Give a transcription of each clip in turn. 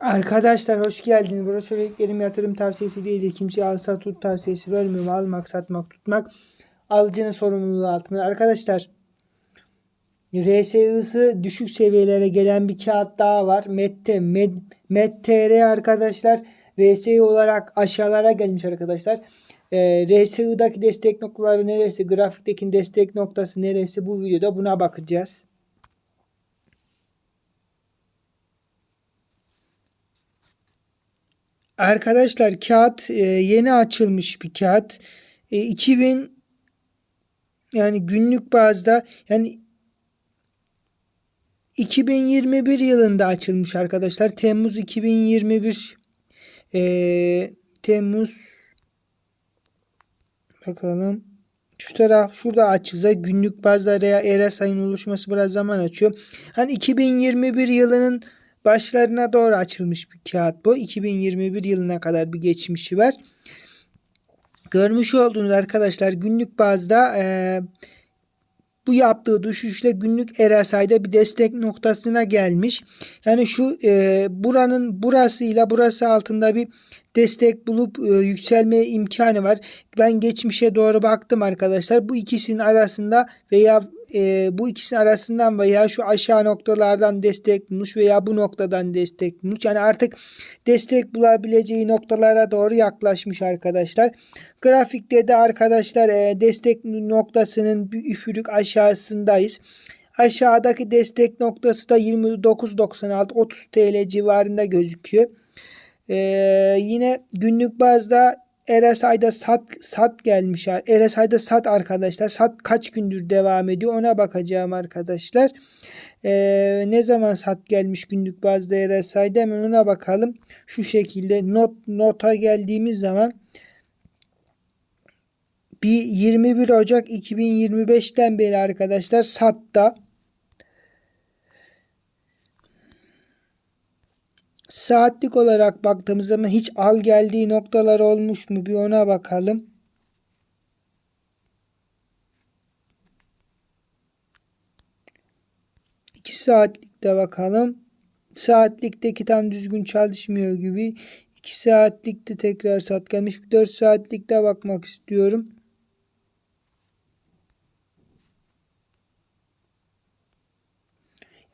Arkadaşlar hoş geldiniz. Burası söylediklerim yatırım tavsiyesi değil. Kimseye al sat tut tavsiyesi vermiyorum. Almak, satmak, tutmak alıcının sorumluluğu altında. Arkadaşlar RSI'sı düşük seviyelere gelen bir kağıt daha var. MET, Med, MET.TR arkadaşlar RSI olarak aşağılara gelmiş arkadaşlar. Ee, RSI'daki destek noktaları neresi? Grafikteki destek noktası neresi? Bu videoda buna bakacağız. Arkadaşlar kağıt e, yeni açılmış bir kağıt. E, 2000 yani günlük bazda yani 2021 yılında açılmış arkadaşlar. Temmuz 2021 e, Temmuz bakalım şu taraf şurada açılsa günlük bazda RS sayının oluşması biraz zaman açıyor. Hani 2021 yılının başlarına doğru açılmış bir kağıt bu. 2021 yılına kadar bir geçmişi var. Görmüş olduğunuz arkadaşlar günlük bazda e, bu yaptığı düşüşle günlük RSI'de bir destek noktasına gelmiş. Yani şu e, buranın burasıyla burası altında bir destek bulup e, yükselme imkanı var. Ben geçmişe doğru baktım arkadaşlar. Bu ikisinin arasında veya e, bu ikisinin arasından veya şu aşağı noktalardan destek bulmuş veya bu noktadan destek bulmuş. Yani artık destek bulabileceği noktalara doğru yaklaşmış arkadaşlar. Grafikte de arkadaşlar e, destek noktasının bir üfürük aşağısındayız. Aşağıdaki destek noktası da 29.96 30 TL civarında gözüküyor. Ee, yine günlük bazda RSI'da sat sat gelmiş. RSI'da sat arkadaşlar. Sat kaç gündür devam ediyor ona bakacağım arkadaşlar. Ee, ne zaman sat gelmiş günlük bazda RSI'da hemen ona bakalım. Şu şekilde not nota geldiğimiz zaman bir 21 Ocak 2025'ten beri arkadaşlar satta saatlik olarak baktığımız zaman hiç al geldiği noktalar olmuş mu bir ona bakalım. İki saatlikte bakalım. Saatlikteki tam düzgün çalışmıyor gibi. 2 saatlikte tekrar saat gelmiş. 4 saatlikte bakmak istiyorum.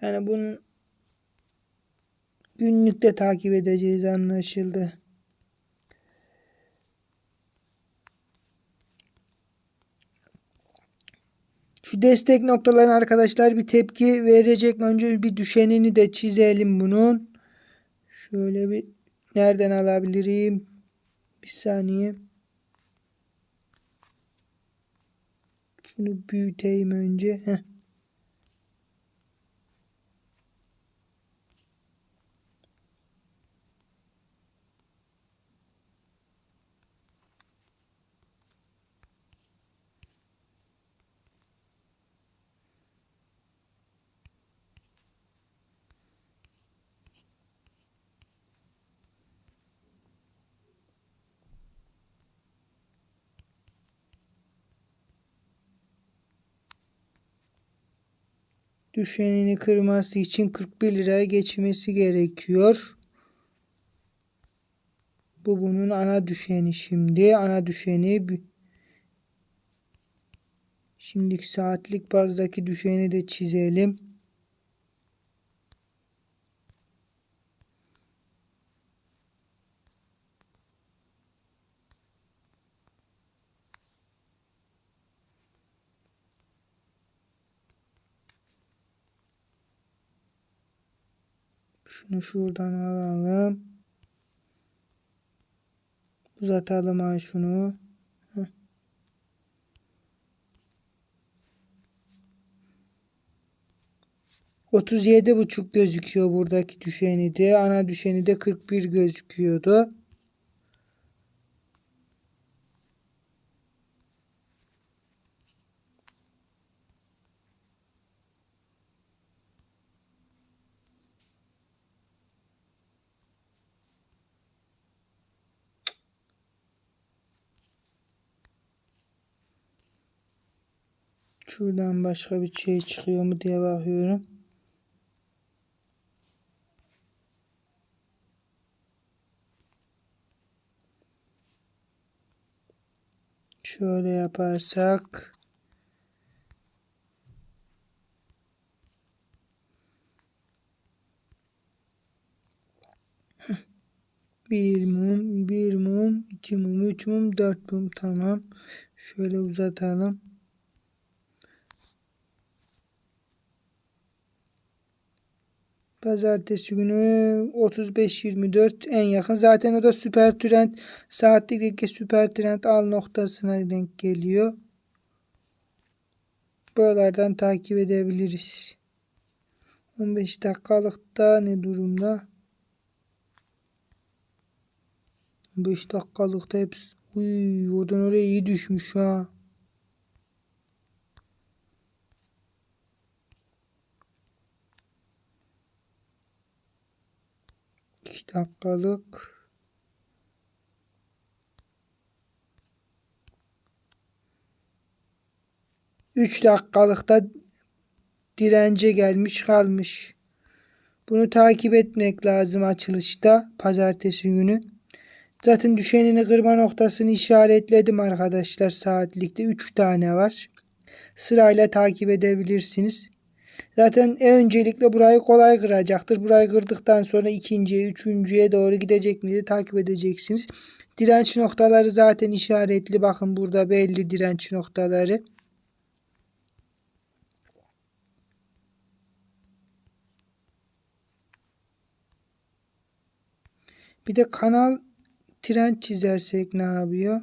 Yani bunun günlükte takip edeceğiz anlaşıldı. Şu destek noktalarına arkadaşlar bir tepki verecek? Önce bir düşenini de çizelim bunun. Şöyle bir nereden alabilirim? Bir saniye. Şunu büyüteyim önce. Heh. Düşenini kırması için 41 liraya geçmesi gerekiyor. Bu bunun ana düşeni şimdi. Ana düşeni şimdilik saatlik bazdaki düşeni de çizelim. Şunu şuradan alalım. Uzatalım ha şunu. Heh. Otuz yedi buçuk gözüküyor buradaki düşeni de. Ana düşeni de 41 gözüküyordu. Şuradan başka bir şey çıkıyor mu diye bakıyorum. Şöyle yaparsak bir mum, bir mum, iki mum, üç mum, dört mum tamam. Şöyle uzatalım. Pazartesi günü 35-24 en yakın. Zaten o da süper trend saatlikteki süper trend al noktasına denk geliyor. Buralardan takip edebiliriz. 15 dakikalıkta ne durumda? 15 dakikalıkta hepsi Uy, oradan oraya iyi düşmüş ha. İki dakikalık. Üç dakikalıkta dirence gelmiş kalmış. Bunu takip etmek lazım açılışta pazartesi günü. Zaten düşenini kırma noktasını işaretledim arkadaşlar saatlikte 3 tane var. Sırayla takip edebilirsiniz. Zaten en öncelikle burayı kolay kıracaktır. Burayı kırdıktan sonra ikinciye, üçüncüye doğru gidecek mi diye takip edeceksiniz. Direnç noktaları zaten işaretli. Bakın burada belli direnç noktaları. Bir de kanal trend çizersek ne yapıyor?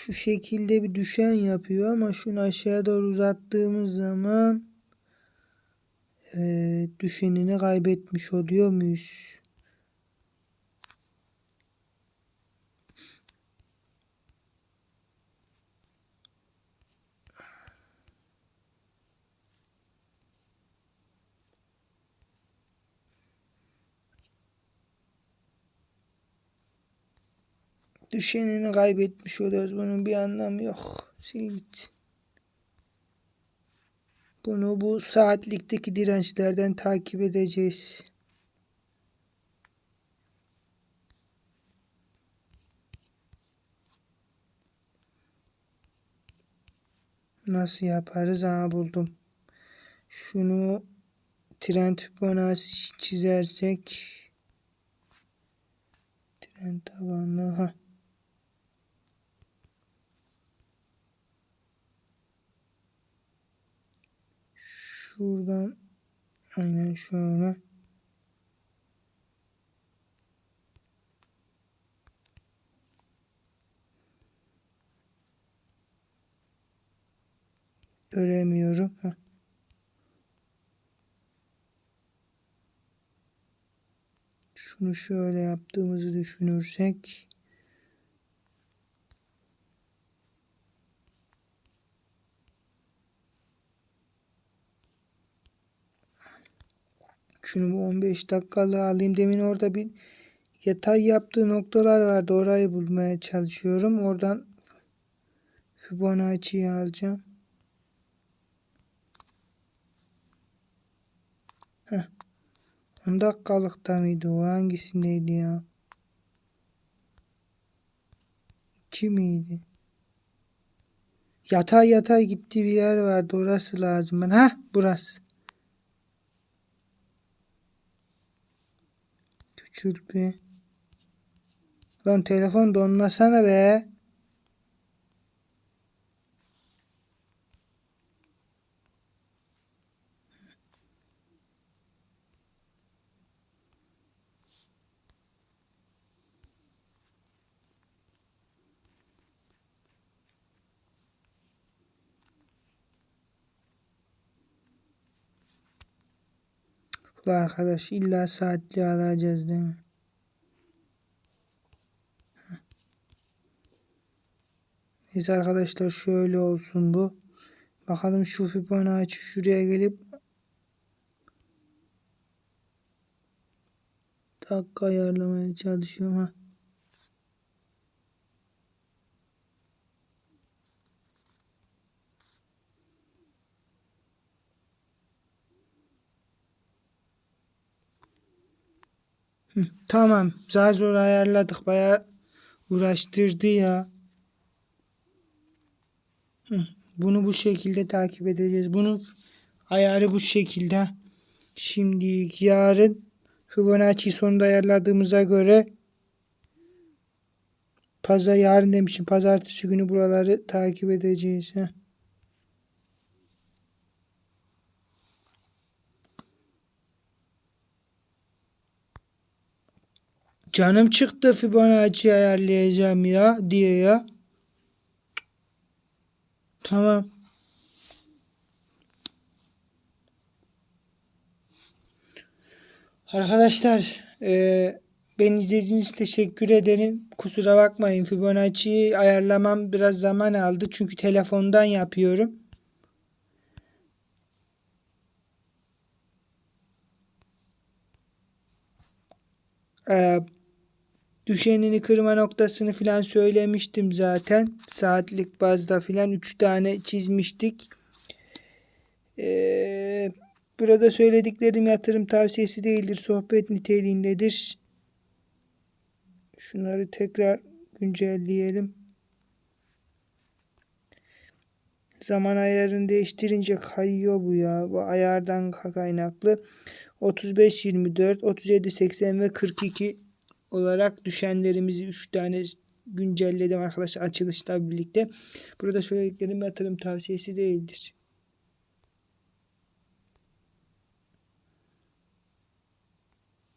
Şu şekilde bir düşen yapıyor ama şunu aşağıya doğru uzattığımız zaman evet, düşenini kaybetmiş oluyor muyuz? Düşenini kaybetmiş oluyoruz. Bunun bir anlamı yok. Sil git. Bunu bu saatlikteki dirençlerden takip edeceğiz. Nasıl yaparız? Ha buldum. Şunu trend bana çizersek trend tabanlı ha Şuradan aynen şöyle. Göremiyorum. Heh. Şunu şöyle yaptığımızı düşünürsek Şunu bu 15 dakikalığı alayım. Demin orada bir yatay yaptığı noktalar vardı. Orayı bulmaya çalışıyorum. Oradan Fibonacci'yi alacağım. Heh. 10 dakikalıkta mıydı o? Hangisindeydi ya? 2 miydi? Yatay yatay gitti bir yer vardı. Orası lazım. Ben. Heh burası. Bir. Lan telefon donmasana be. bu arkadaş. İlla saatli alacağız değil mi? Neyse arkadaşlar şöyle olsun bu. Bakalım şu Fibonacci şuraya gelip dakika ayarlamaya çalışıyorum. Ha. Tamam. Zar zor ayarladık. Baya uğraştırdı ya. Bunu bu şekilde takip edeceğiz. Bunun ayarı bu şekilde. Şimdi yarın Fibonacci sonunda ayarladığımıza göre pazar yarın demişim pazartesi günü buraları takip edeceğiz. Heh. Canım çıktı Fibonacci ayarlayacağım ya diye ya. Tamam. Arkadaşlar eee beni izlediğiniz için teşekkür ederim. Kusura bakmayın Fibonacci'yi ayarlamam biraz zaman aldı. Çünkü telefondan yapıyorum. Eee düşenini kırma noktasını filan söylemiştim zaten. Saatlik bazda filan 3 tane çizmiştik. Eee burada söylediklerim yatırım tavsiyesi değildir. Sohbet niteliğindedir. Şunları tekrar güncelleyelim. Zaman ayarını değiştirince kayıyor bu ya. Bu ayardan kaynaklı. 35, 24, 37, 80 ve 42 olarak düşenlerimizi 3 tane güncelledim arkadaşlar açılışla birlikte. Burada söylediklerim yatırım tavsiyesi değildir.